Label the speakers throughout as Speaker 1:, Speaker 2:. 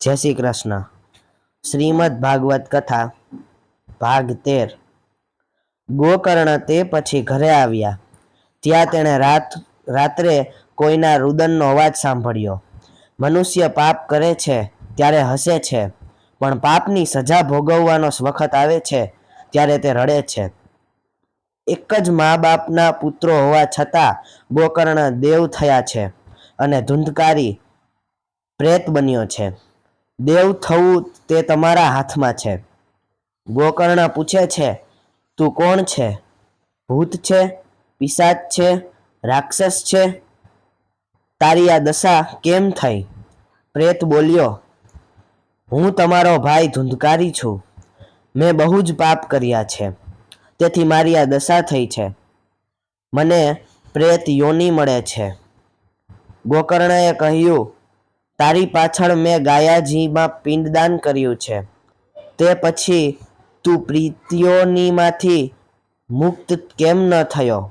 Speaker 1: જય શ્રી કૃષ્ણ. શ્રીમદ ભાગવત કથા, ભાગ તેર. ગોકર્ણ તે પછી ઘરે આવ્યા. ત્યાં તેણે રાત, રાત્રે કોઈના રુદનનો અવાજ સાંભળ્યો. મનુષ્ય પાપ કરે છે, ત્યારે હસે છે, પણ પાપની સજા ભોગવવાનો વખત આવે છે, ત્યારે તે રડે છે. એક જ મા બાપના પુત્રો હોવા છતાં ગોકર્ણ દેવ થયા છે અને ધૂંધકારી પ્રેત બન્યો છે. દેવ થવું તે તમારા હાથમાં છે. ગોકર્ણ પૂછે છે, તું કોણ છે? ભૂત છે? પિશાચ છે? રાક્ષસ છે? તારી આ દશા કેમ થઈ? પ્રેત બોલ્યો, હું તમારો ભાઈ ધૂંધકારી છું. મેં બહુ જ પાપ કર્યા છે. તેથી મારી આ દશા થઈ છે. મને પ્રેત યોની મળે છે. ગોકર્ણએ કહ્યું તારી પાછળ મેં ગાયાજીમાં પિંડદાન કર્યું છે. તે પછી તું પ્રીતિઓનીમાંથી મુક્ત કેમ ન થયો?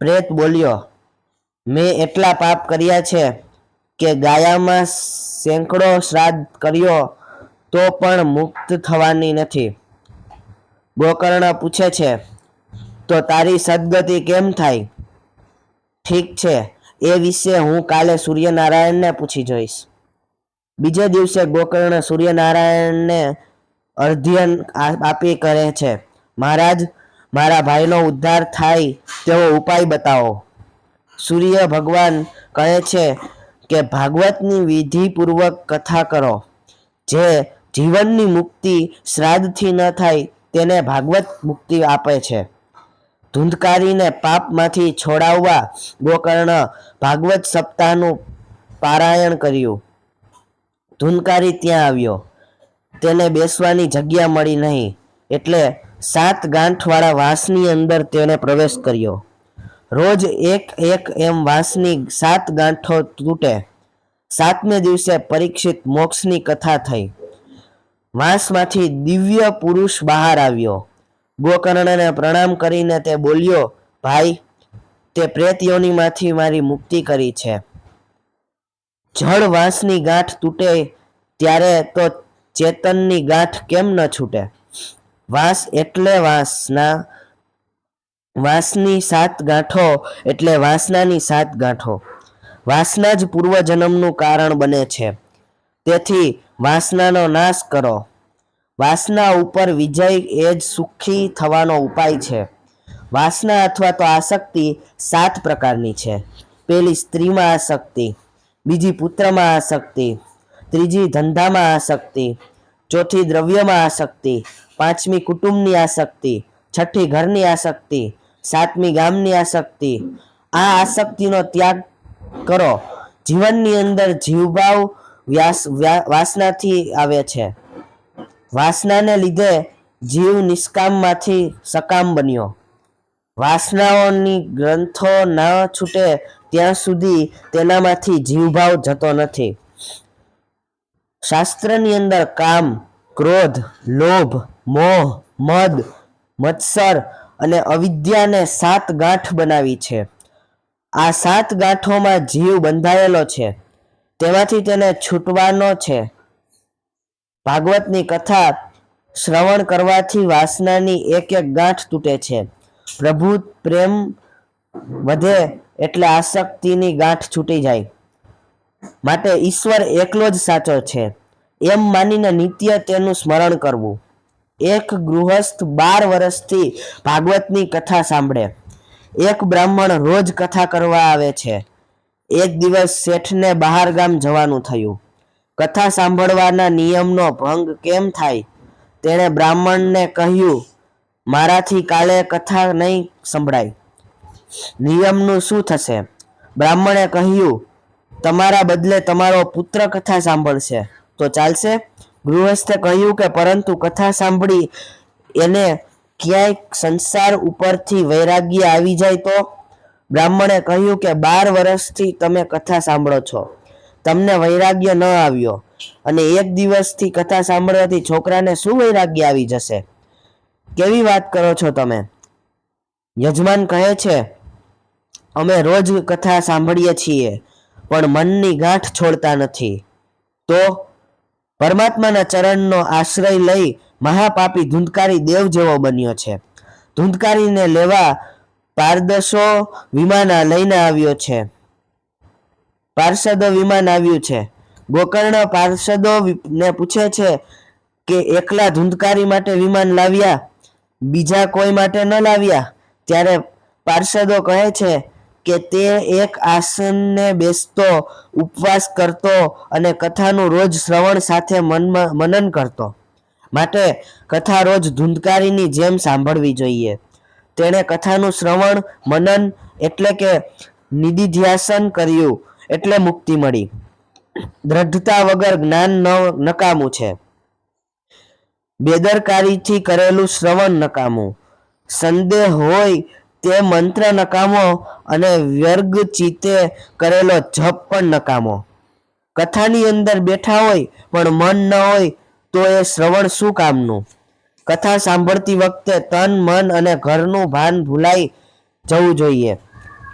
Speaker 1: પ્રેત બોલ્યો, મેં એટલા પાપ કર્યા છે કે ગાયામાં સેંકડો શ્રાદ્ધ કર્યો તો પણ મુક્ત થવાની નથી. ગોકર્ણ પૂછે છે, તો તારી સદગતિ કેમ થાય? ઠીક છે એ વિશે હું કાલે સૂર્યનારાયણને પૂછી જોઈશ. બીજે દિવસે ગોકર્ણ સૂર્યનારાયણને અર્ધ્યન આપી કરે છે. મહારાજ, મારા ભાઈનો ઉદ્ધાર થાય તેવો ઉપાય બતાવો. સૂર્ય ભગવાન કહે છે કે, ભાગવતની વિધિપૂર્વક કથા કરો. જે જીવનની મુક્તિ શ્રાદ્ધથી ન થાય તેને ભાગવત મુક્તિ આપે છે. ધુંધકારીને પાપમાંથી છોડાવવા ગોકર્ણ ભાગવત સપ્તાહનું પારાયણ કર્યું. ધૂંધકારી ત્યાં આવ્યો. તેને બેસવાની જગ્યા મળી નહીં, એટલે સાત ગાંઠવાળા વાંસની અંદર તેણે પ્રવેશ કર્યો. રોજ એક એક એમ વાંસની સાત ગાંઠો તૂટે. સાતમે દિવસે પરીક્ષિત મોક્ષની કથા થઈ. વાંસમાંથી દિવ્ય પુરુષ બહાર આવ્યો. ગોકર્ણને પ્રણામ કરીને તે બોલ્યો, ભાઈ, તે પ્રેત મારી મુક્તિ કરી છે. જળ વાંસની ગાંઠ તૂટે ત્યારે તો ચેતનની ગાંઠ કેમ ન છૂટે? વાંસ એટલે વાંસના, વાંસની સાત ગાંઠો એટલે વાસનાની સાત ગાંઠો. વાસના જ પૂર્વજન્મનું કારણ બને છે. તેથી વાસનાનો નાશ કરો. વાસના ઉપર વિજય એ જ સુખી થવાનો ઉપાય છે. વાસના અથવા તો આસક્તિ સાત પ્રકારની છે. પેલી સ્ત્રીમાં આસક્તિ, બીજી પુત્રમાં આસક્તિ, ત્રીજી ધંધામાં આસક્તિ, ચોથી દ્રવ્યમાં આસક્તિ, પાંચમી કુટુંબની આસક્તિ, છઠ્ઠી ઘરની આસક્તિ, સાતમી ગામની આસક્તિ. આ આસક્તિનો ત્યાગ કરો. જીવનની અંદર જીવભાવ વ્યાસ વાસનાથી આવે છે. વાસનાને લીધે જીવ નિષ્કામમાંથી સકામ બન્યો. વાસનાઓની ગ્રંથો ન છૂટે ત્યાં સુધી તેનામાંથી જીવભાવ જતો નથી. શાસ્ત્રની અંદર કામ, ક્રોધ, લોભ, મોહ, મદ, મત્સર અને અવિદ્યાને સાત ગાંઠ બનાવી છે. આ સાત ગાંઠોમાં જીવ બંધાયેલો છે. તેમાંથી તેને છૂટવાનો છે. ભાગવતની કથા શ્રવણ કરવાથી વાસનાની એક એક ગાંઠ તૂટે છે. પ્રભુ પ્રેમ વધે એટલે આસક્તિની ગાંઠ છૂટી જાય. માટે ઈશ્વર એકલો જ સાચો છે. એમ માનીને નિત્ય તેનું સ્મરણ કરવું. એક ગૃહસ્થ બાર વર્ષથી ભાગવતની કથા સાંભળે. એક બ્રાહ્મણ રોજ કથા કરવા આવે છે. એક દિવસ શેઠને બહાર ગામ જવાનું થયું. કથા સાંભળવાના નિયમનો ભંગ કેમ થાય? તેણે બ્રાહ્મણને કહ્યું, મારાથી કાલે કથા નહીં સંભળાય. નિયમનું શું થશે? બ્રાહ્મણે કહ્યું, તમારા બદલે તમારો પુત્ર કથા સાંભળશે. તો ચાલશે? ગૃહસ્થે કહ્યું કે, પરંતુ કથા સાંભળી એને ક્યાંય સંસાર ઉપરથી વૈરાગ્ય આવી જાય તો? બ્રાહ્મણે કહ્યું કે, બાર વર્ષથી તમે કથા સાંભળો છો. તમને વૈરાગ્ય ન આવ્યો. અને એક દિવસથી કથા સાંભળવાથી છોકરાને શું વૈરાગ્ય આવી જશે? કેવી વાત કરો છો તમે? યજમાન કહે છે, અમે રોજ કથા સાંભળીએ છીએ, પણ મનની ગાંઠ છોડતા નથી. તો પરમાત્માના ચરણનો આશ્રય લઈ મહાપાપી ધૂંધકારી દેવ જેવો બન્યો છે. ધૂંધકારીને લેવા પારદશો વિમાના લઈને આવ્યો છે. પાર્ષદો વિમાન આવ્યું છે. ગોકર્ણ પાર્ષદો ને પૂછે છે કે એકલા ધૂંધકારી માટે વિમાન લાવ્યા, બીજા કોઈ માટે ન લાવ્યા? ત્યારે પાર્ષદો કહે છે કે તે એક આસનને બેસતો, ઉપવાસ કરતો અને કથાનું રોજ શ્રવણ સાથે મનન કરતો. માટે કથા રોજ ધૂંધકારીની જેમ સાંભળવી જોઈએ. તેણે કથાનું શ્રવણ, મનન એટલે કે નિધિધ્યાસન કર્યું. એટલે મુક્તિ મળી. દ્રઢતા વગર જ્ઞાન ન- નકામું છે. બેદરકારીથી કરેલું શ્રવણ નકામું. સંદેહ હોય તે મંત્ર નકામો અને વ્યર્ગ ચિત્તે કરેલો જપ પણ નકામો. કથાની અંદર બેઠા હોય પણ મન ન હોય તો એ શ્રવણ શું કામનું? કથા સાંભળતી વખતે તન, મન અને ઘરનું ભાન ભૂલાઈ જવું જોઈએ.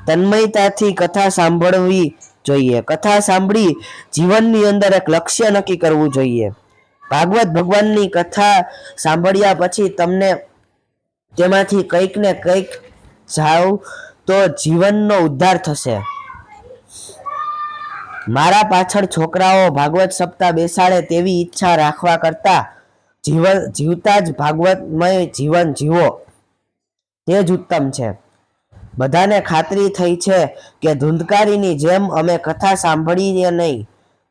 Speaker 1: તન્મયતાથી કથા સાંભળવી જોઈએ. કથા સાંભળી જીવનની અંદર એક લક્ષ્ય નક્કી કરવું જોઈએ. ભાગવત ભગવાનની કથા સાંભળ્યા પછી તમને તેમાંથી કંઈક ને કંઈક જાવ તો જીવનનો ઉદ્ધાર થશે. મારા પાછળ છોકરાઓ ભાગવત સપ્તાહ બેસાડે તેવી ઈચ્છા રાખવા કરતા જીવન જીવતા જ ભાગવતમય જીવન જીવો. તે જ ઉત્તમ છે. બધાને ખાતરી થઈ છે કે ધૂંધકારીની જેમ અમે કથા સાંભળીએ નહીં.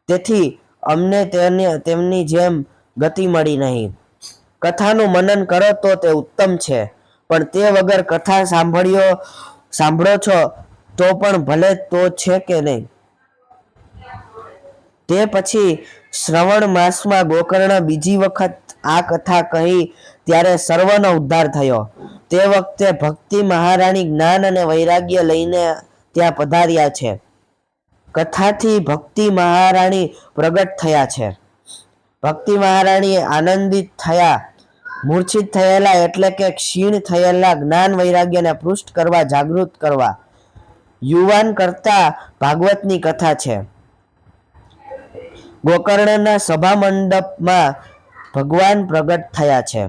Speaker 1: તેથી અમને તેને, તેમની જેમ ગતિ મળી નહીં. કથાનું મનન કરો તો તે ઉત્તમ છે, પણ તે વગર કથા સાંભળ્યો, સાંભળો છો તો પણ ભલે તો છે કે નહીં. તે પછી શ્રવણ માસમાં ગોકર્ણ બીજી વખત આ કથા કહી ત્યારે સર્વનો ઉદ્ધાર થયો. તે વખતે ભક્તિ મહારાણી જ્ઞાન અને વૈરાગ્ય લઈને ત્યાં પધાર્યા છે. કથાથી ભક્તિ મહારાણી પ્રગટ થયા છે. ભક્તિ મહારાણી આનંદિત થયા, મૂર્છિત થયેલા એટલે કે ક્ષીણ થયેલા જ્ઞાન વૈરાગ્યને પૃષ્ઠ કરવા, જાગૃત કરવા. યુવાન કરતા ભાગવતની કથા છે. ગોકર્ણના સભા મંડપમાં ભગવાન પ્રગટ થયા છે.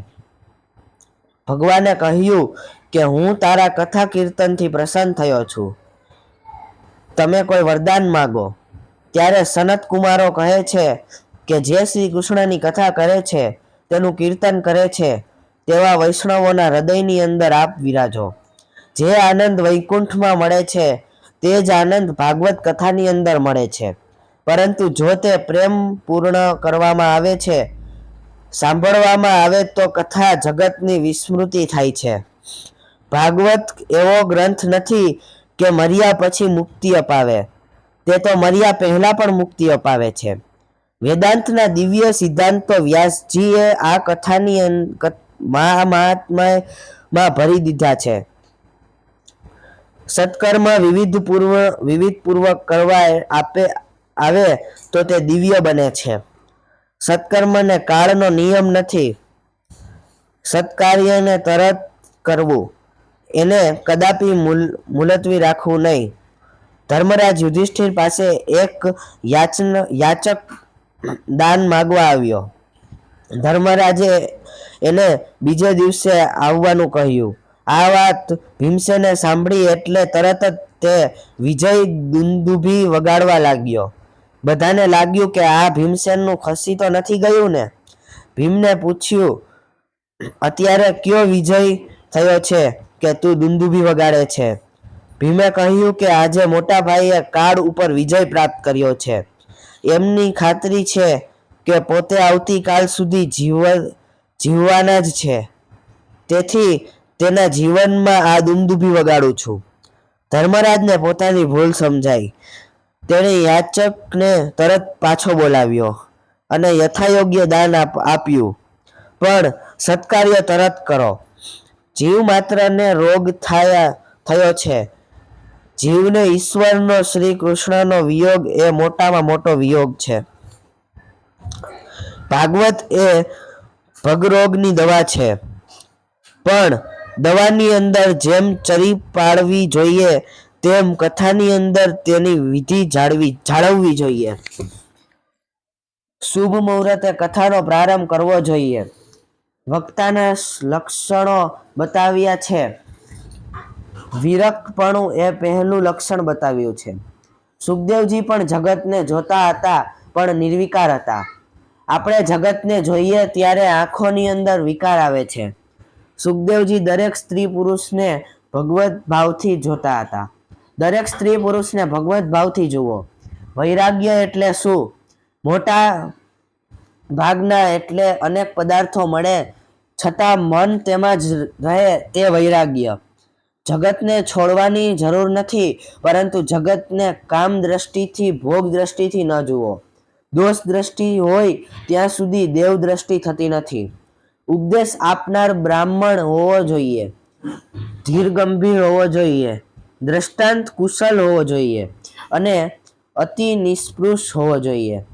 Speaker 1: ભગવાને કહ્યું કે હું તારા કથા કીર્તનથી પ્રસન્ન થયો છું. તમે કોઈ વરદાન માગો. ત્યારે સનત કુમારો કહે છે કે જે શ્રી કૃષ્ણની કથા કરે છે, તેનું કીર્તન કરે છે, તેવા વૈષ્ણવોના હૃદયની અંદર આપ વિરાજો. જે આનંદ વૈકુંઠમાં મળે છે, તે જ આનંદ ભાગવત કથાની અંદર મળે છે. પરંતુ જો તે પ્રેમ પૂર્ણ કરવામાં આવે છે સાંભળવામાં આવે તો કથા જગતની વિસ્મૃતિ થાય છે. ભાગવત એવો ગ્રંથ નથી કે મર્યા પછી મુક્તિ અપાવે. તે તો મર્યા પહેલા પણ મુક્તિ અપાવે છે. વેદાંતના દિવ્ય સિદ્ધાંતો વ્યાસજીએ આ કથાની મહાત્મામાં ભરી દીધા છે. સત્કર્મ વિવિધ પૂર્વ, વિવિધ પૂર્વક કરવા આપે, આવે તો તે દિવ્ય બને છે. સત્કર્મને કાળનો નિયમ નથી. સત્કાર્યને તરત કરવું. એને કદાપી મુલ- મુલતવી રાખવું નહીં. ધર્મરાજ યુધિષ્ઠિર પાસે એક યાચન, યાચક દાન માગવા આવ્યો. ધર્મરાજે એને બીજે દિવસે આવવાનું કહ્યું. આ વાત ભીમસેને સાંભળી એટલે તરત જ તે વિજય દુંદુભી વગાડવા લાગ્યો. બધાને લાગ્યું કે આ ભીમસેનનું ખસી તો નથી ગયું ને? ભીમને પૂછ્યું, અત્યારે કયો વિજય થયો છે કે તું દુંદુભી વગાડે છે? ભીમે કહ્યું કે આજે મોટા ભાઈએ કાળ ઉપર વિજય પ્રાપ્ત કર્યો છે. એમની ખાતરી છે કે પોતે આવતીકાલ સુધી જીવ જીવવાના જ છે. તેથી તેના જીવનમાં આ દુંદુભી વગાડું છું. ધર્મરાજને પોતાની ભૂલ સમજાઈ. તેણે યાચકને તરત પાછો બોલાવ્યો અને યથાયોગ્ય દાન આપ્યું. પણ સત્કાર્ય તરત કરો. જીવ માત્રને રોગ થયા, થયો છે. જીવને ઈશ્વરનો શ્રી કૃષ્ણનો વિયોગ એ મોટામાં મોટો વિયોગ છે. ભાગવત એ ભગરોગની દવા છે. પણ દવાની અંદર જેમ ચરી પાડવી જોઈએ તેમ કથાની અંદર તેની વિધિ જાળવી, જાળવવી જોઈએ. શુભ મુહૂર્તે કથાનો પ્રારંભ કરવો જોઈએ. વક્તાના લક્ષણો બતાવ્યા છે. વિરક્તપણું એ પહેલું લક્ષણ બતાવ્યું છે. સુખદેવજી પણ જગતને જોતા હતા, પણ નિર્વિકાર હતા. આપણે જગતને જોઈએ ત્યારે આંખોની અંદર વિકાર આવે છે. સુખદેવજી દરેક સ્ત્રી પુરુષને ભગવત ભાવથી જોતા હતા. દરેક સ્ત્રી પુરુષને ભગવત ભાવથી જુઓ. વૈરાગ્ય એટલે શું? મોટા ભાગના એટલે અનેક પદાર્થો મળે, છતાં મન તેમાં જ રહે તે વૈરાગ્ય. જગતને છોડવાની જરૂર નથી, પરંતુ જગતને કામ દ્રષ્ટિથી, ભોગ દ્રષ્ટિથી ન જુઓ. દોષ દ્રષ્ટિ હોય ત્યાં સુધી દેવ દ્રષ્ટિ થતી નથી. ઉપદેશ આપનાર બ્રાહ્મણ હોવો જોઈએ. ધીર ગંભીર હોવો જોઈએ. દ્રષ્ટાંત કુશલ હોવો જોઈએ અને અતિ નિષ્પૃષ હોવો જોઈએ.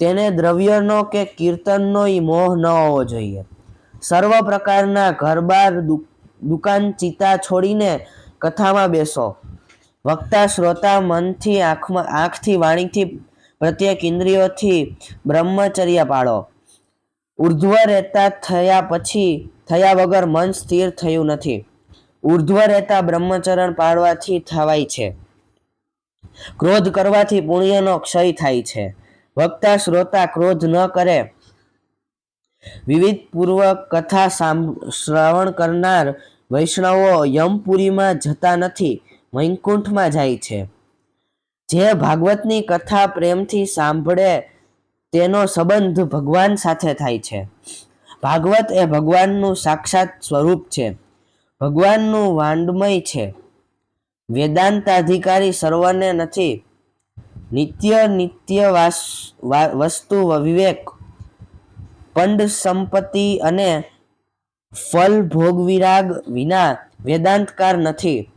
Speaker 1: તેને દ્રવ્યનો કે કીર્તનનો મોહ ન હોવો જોઈએ. સર્વ પ્રકારના ઘરબાર દુકાન ચિતા છોડીને કથામાં બેસો. વક્તા, શ્રોતા મનથી આંખમાં, આંખથી વાણીથી પ્રત્યેક ઇન્દ્રિયોથી બ્રહ્મચર્ય પાળો. ઉર્ધ્વ રહેતા થયા પછી, થયા વગર મન સ્થિર થયું નથી. ઉર્ધ્વ રહેતા બ્રહ્મચરણ પાળવાથી થવાય છે. ક્રોધ કરવાથી પુણ્યનો ક્ષય થાય છે. વક્તા શ્રોતા ક્રોધ ન કરે. વિવિધ પૂર્વ કથા શ્રવણ કરનાર વૈષ્ણવો યમપુરીમાં જતા નથી, વૈકુંઠમાં જાય છે. જે ભાગવતની કથા પ્રેમથી સાંભળે તેનો સંબંધ ભગવાન સાથે થાય છે. ભાગવત એ ભગવાનનું સાક્ષાત સ્વરૂપ છે. ભગવાનનું વાંડમય છે. વેદાંતાધિકારી સર્વને નથી. નિત્ય નિત્ય વસ્તુ વિવેક, પંડ સંપત્તિ અને ફલ ભોગ વિરાગ વિના વેદાંતકાર નથી.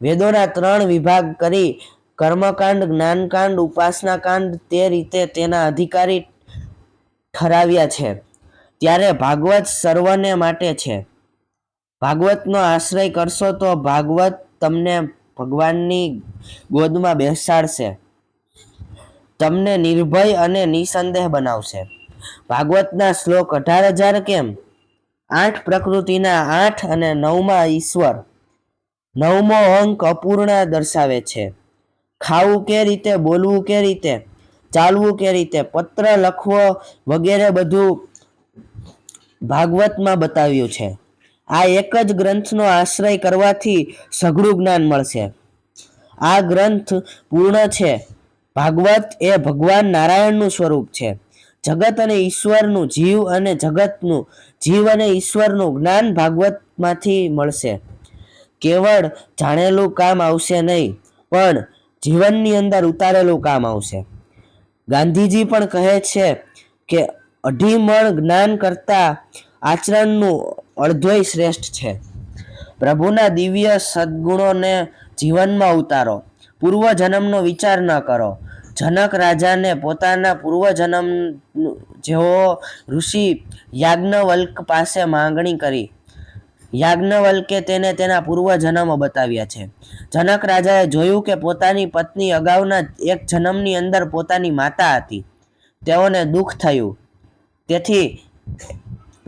Speaker 1: વેદોના ત્રણ વિભાગ કરી કર્મકાંડ, જ્ઞાનકાંડ, ઉપાસનાકાંડ તે રીતે તેના અધિકારી ઠરાવ્યા છે. ત્યારે ભાગવત સર્વને માટે છે. ભાગવતનો આશ્રય કરશો તો ભાગવત તમને ભગવાનની ગોદમાં બેસાડશે. તમને નિર્ભય અને નિસંદેહ બનાવશે. ભાગવતના શ્લોક અઢાર હજાર કેમ? આઠ પ્રકૃતિના આઠ અને નવમાં ઈશ્વર. નવમો અંક અપૂર્ણા દર્શાવે છે. ખાવું કે રીતે, બોલવું કે રીતે, ચાલવું કે રીતે, પત્ર લખવો વગેરે બધું ભાગવતમાં બતાવ્યું છે. આ એક જ ગ્રંથનો આશ્રય કરવાથી સઘળું જ્ઞાન મળશે. આ ગ્રંથ પૂર્ણ છે. ભાગવત એ ભગવાન નારાયણનું સ્વરૂપ છે. જગત અને ઈશ્વરનું જીવ અને જગતનું જીવ અને ઈશ્વરનું જ્ઞાન ભાગવતમાંથી મળશે. કેવળ જાણેલું કામ આવશે નહીં, પણ જીવનની અંદર ઉતારેલું કામ આવશે. ગાંધીજી પણ કહે છે કે અઢી મણ જ્ઞાન કરતા આચરણનું અડધોય શ્રેષ્ઠ છે. પ્રભુના દિવ્ય સદગુણોને જીવનમાં ઉતારો. પૂર્વજન્મનો વિચાર ન કરો. જનક રાજાને પોતાના પૂર્વજન્મ જેવો ઋષિ યાજ્ઞવલ્ક પાસે માંગણી કરી. યાજ્ઞવલ્કે તેને તેના પૂર્વજન્મો બતાવ્યા છે. જનક રાજાએ જોયું કે પોતાની પત્ની અગાઉના એક જન્મની અંદર પોતાની માતા હતી. તેઓને દુઃખ થયું. તેથી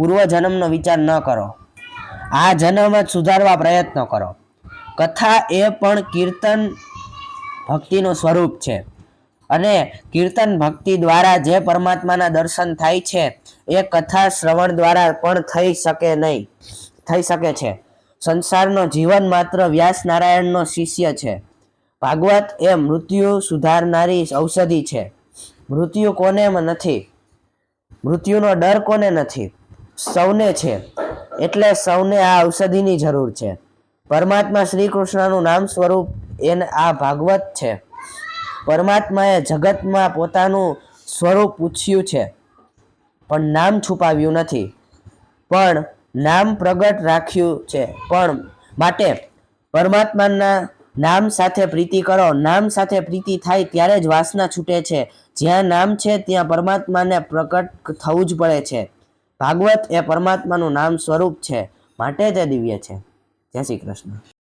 Speaker 1: પૂર્વજન્મનો વિચાર ન કરો. આ જન્મ જ સુધારવા પ્રયત્ન કરો. કથા એ પણ કીર્તન ભક્તિનું સ્વરૂપ છે. અને કીર્તન ભક્તિ દ્વારા જે પરમાત્માના દર્શન થાય છે, એ કથા શ્રવણ દ્વારા પણ થઈ શકે નહીં. થઈ શકે છે. સંસારનો જીવન માત્ર વ્યાસ નારાયણનો શિષ્ય છે. ભાગવત એ મૃત્યુ સુધારનારી ઔષધિ છે. મૃત્યુ કોને નથી. મૃત્યુનો ડર કોને નથી? સૌને છે. એટલે સૌને આ ઔષધિની જરૂર છે. પરમાત્મા શ્રી કૃષ્ણનું નામ સ્વરૂપ એને આ ભાગવત છે. પરમાત્માએ જગતમાં પોતાનું સ્વરૂપ પૂછ્યું છે. પણ નામ છુપાવ્યું નથી. પણ નામ પ્રગટ રાખ્યું છે. પણ માટે પરમાત્માના નામ સાથે પ્રીતિ કરો. નામ સાથે પ્રીતિ થાય ત્યારે જ વાસના છૂટે છે. જ્યાં નામ છે, ત્યાં પરમાત્માને પ્રગટ થવું જ પડે છે. ભાગવત એ પરમાત્માનું નામ સ્વરૂપ છે માટે તે દિવ્ય છે. જય શ્રી કૃષ્ણ.